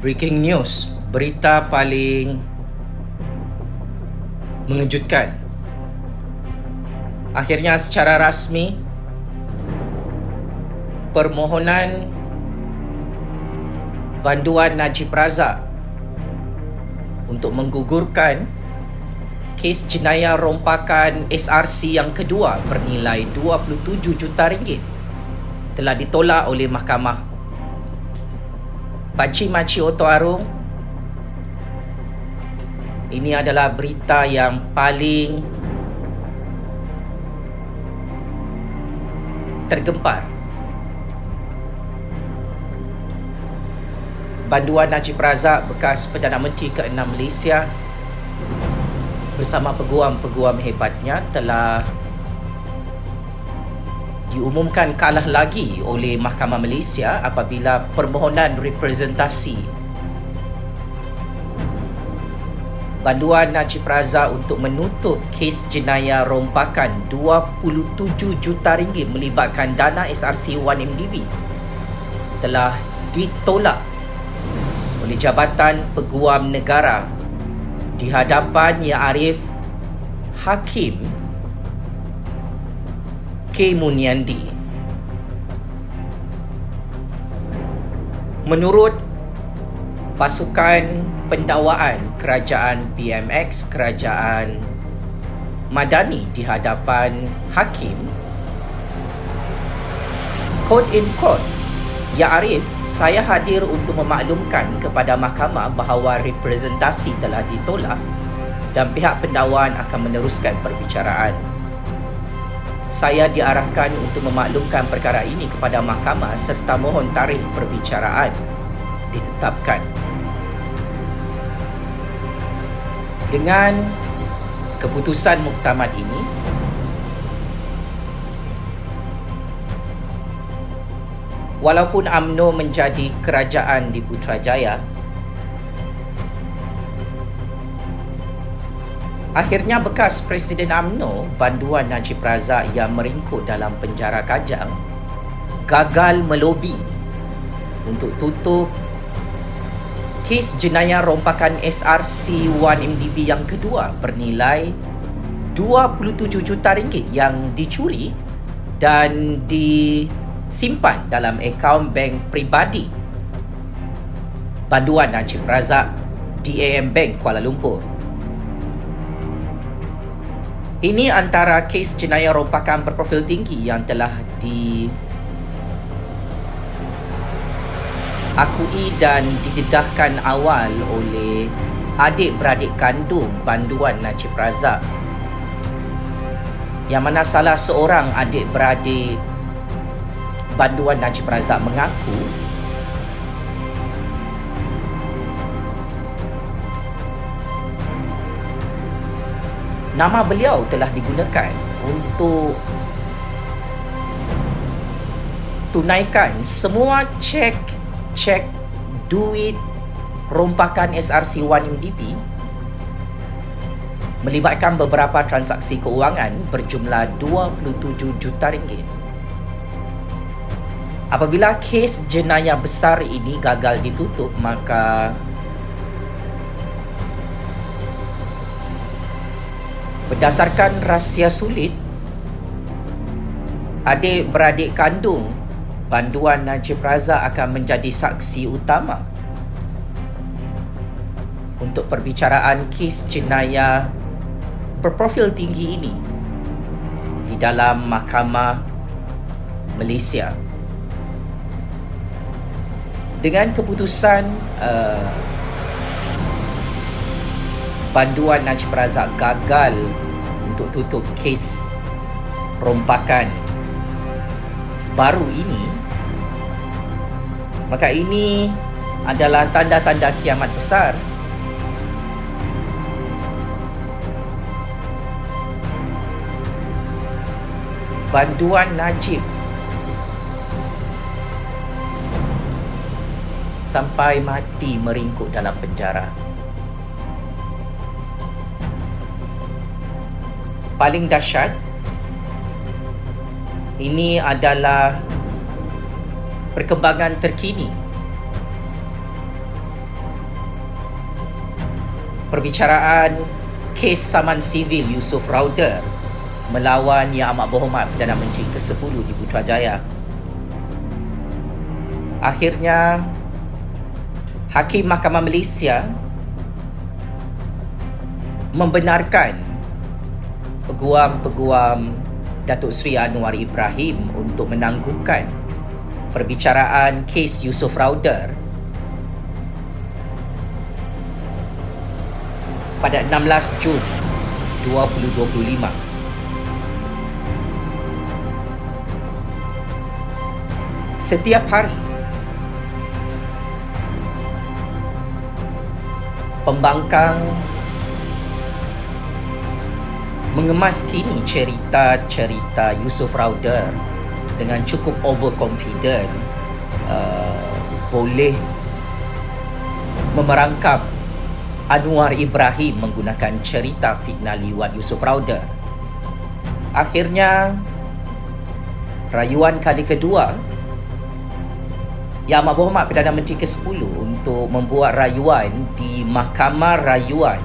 Breaking news, berita paling mengejutkan. Akhirnya secara rasmi permohonan banduan Najib Razak untuk menggugurkan kes jenayah rompakan SRC yang kedua bernilai 27 juta ringgit telah ditolak oleh mahkamah Pakcik Makcik Oto Arung Ini adalah berita yang paling Tergempar. Banduan Najib Razak bekas Perdana Menteri ke-6 Malaysia bersama peguam-peguam hebatnya telah diumumkan kalah lagi oleh Mahkamah Malaysia apabila permohonan representasi banduan Najib Razak untuk menutup kes jenayah rompakan 27 juta ringgit melibatkan dana SRC 1MDB telah ditolak oleh Jabatan Peguam Negara di hadapan Yang Arif Hakim Munyandi. Menurut pasukan pendakwaan kerajaan PMX, kerajaan Madani di hadapan hakim, quote in quote, Ya Arif, saya hadir untuk memaklumkan kepada mahkamah bahawa representasi telah ditolak dan pihak pendakwaan akan meneruskan perbicaraan saya diarahkan untuk memaklumkan perkara ini kepada mahkamah serta mohon tarikh perbicaraan ditetapkan. Dengan keputusan muktamad ini, walaupun AMNO menjadi kerajaan di Putrajaya, Akhirnya bekas Presiden AMNO, banduan Najib Razak yang meringkuk dalam penjara Kajang, gagal melobi untuk tutup kes jenayah rompakan SRC-1MDB yang kedua bernilai 27 juta ringgit yang dicuri dan disimpan dalam akaun bank pribadi banduan Najib Razak DAM Bank Kuala Lumpur. Ini antara kes jenayah rompakan berprofil tinggi yang telah di akui dan didedahkan awal oleh adik-beradik kandung banduan Najib Razak. Yang mana salah seorang adik-beradik banduan Najib Razak mengaku nama beliau telah digunakan untuk tunaikan semua cek cek duit rompakan SRC1 UDP melibatkan beberapa transaksi keuangan berjumlah 27 juta ringgit. Apabila kes jenayah besar ini gagal ditutup, maka Berdasarkan rahsia sulit, adik-beradik kandung banduan Najib Razak akan menjadi saksi utama untuk perbicaraan kes jenayah berprofil tinggi ini di dalam mahkamah Malaysia. Dengan keputusan uh, banduan Najib Razak gagal untuk tutup kes rompakan baru ini maka ini adalah tanda-tanda kiamat besar banduan Najib sampai mati meringkuk dalam penjara. Paling dahsyat ini adalah perkembangan terkini perbicaraan kes saman sivil Yusuf Rauder melawan Yang Amat Berhormat Perdana Menteri ke-10 di Putrajaya. Akhirnya Hakim Mahkamah Malaysia membenarkan peguam-peguam Datuk Seri Anwar Ibrahim untuk menangguhkan perbicaraan kes Yusuf Rauder pada 16 Jun 2025. Setiap hari pembangkang mengemas kini cerita-cerita Yusuf Rauder dengan cukup overconfident uh, boleh memerangkap Anwar Ibrahim menggunakan cerita fitnah liwat Yusuf Rauda. Akhirnya, rayuan kali kedua Yang Amat Berhormat Perdana Menteri ke-10 untuk membuat rayuan di Mahkamah Rayuan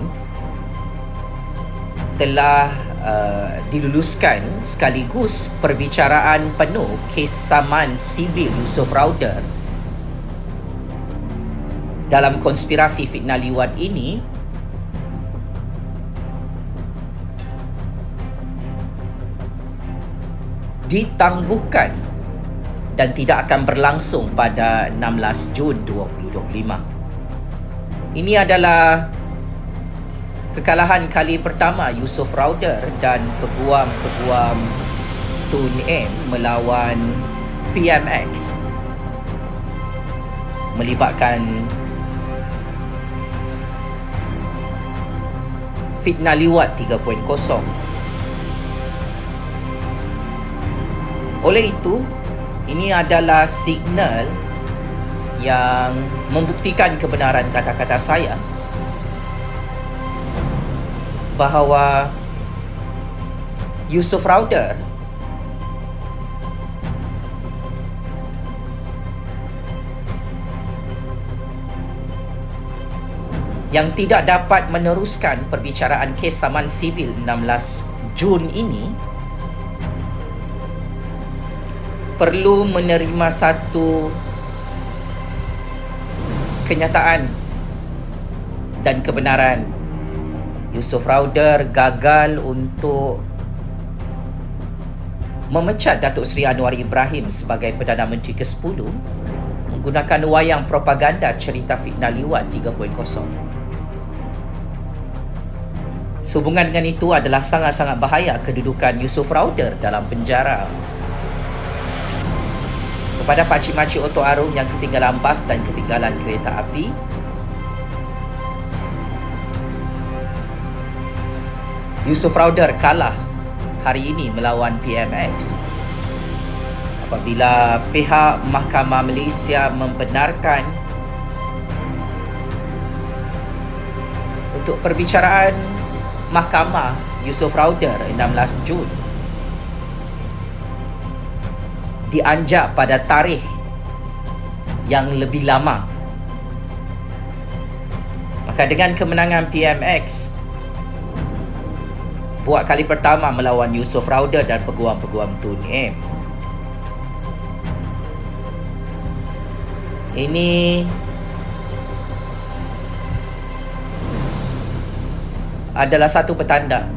telah uh, diluluskan sekaligus perbicaraan penuh kes saman sivil Yusuf Rauda dalam konspirasi fitnah liwat ini ditangguhkan dan tidak akan berlangsung pada 16 Jun 2025. Ini adalah kekalahan kali pertama Yusuf Rauder dan peguam-peguam Tun M melawan PMX melibatkan fitnah liwat 3.0. Oleh itu, ini adalah signal yang membuktikan kebenaran kata-kata saya bahawa Yusuf Rauder yang tidak dapat meneruskan perbicaraan kes saman sivil 16 Jun ini perlu menerima satu kenyataan dan kebenaran Yusuf Rauder gagal untuk memecat Datuk Seri Anwar Ibrahim sebagai Perdana Menteri ke-10 menggunakan wayang propaganda cerita fitnah liwat 3.0. Sehubungan dengan itu adalah sangat-sangat bahaya kedudukan Yusuf Rauder dalam penjara. Kepada pakcik-makcik Oto Arung yang ketinggalan bas dan ketinggalan kereta api, Yusuf Rauder kalah hari ini melawan PMX. Apabila pihak Mahkamah Malaysia membenarkan untuk perbicaraan Mahkamah Yusof Rauder 16 Jun dianjak pada tarikh yang lebih lama. Maka dengan kemenangan PMX buat kali pertama melawan Yusof Rauder dan peguam-peguam Tun M. Ini adalah satu petanda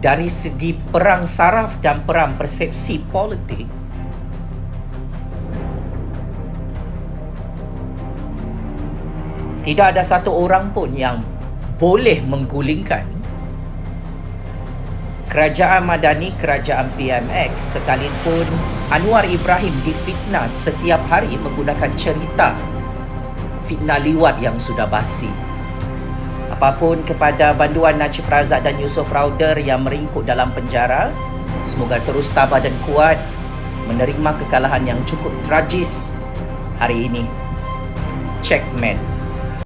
dari segi perang saraf dan perang persepsi politik tidak ada satu orang pun yang boleh menggulingkan kerajaan Madani, kerajaan PMX sekalipun Anwar Ibrahim difitnah setiap hari menggunakan cerita fitnah liwat yang sudah basi. Apapun kepada banduan Najib Razak dan Yusof Rauder yang meringkuk dalam penjara, semoga terus tabah dan kuat menerima kekalahan yang cukup tragis hari ini. Checkmate.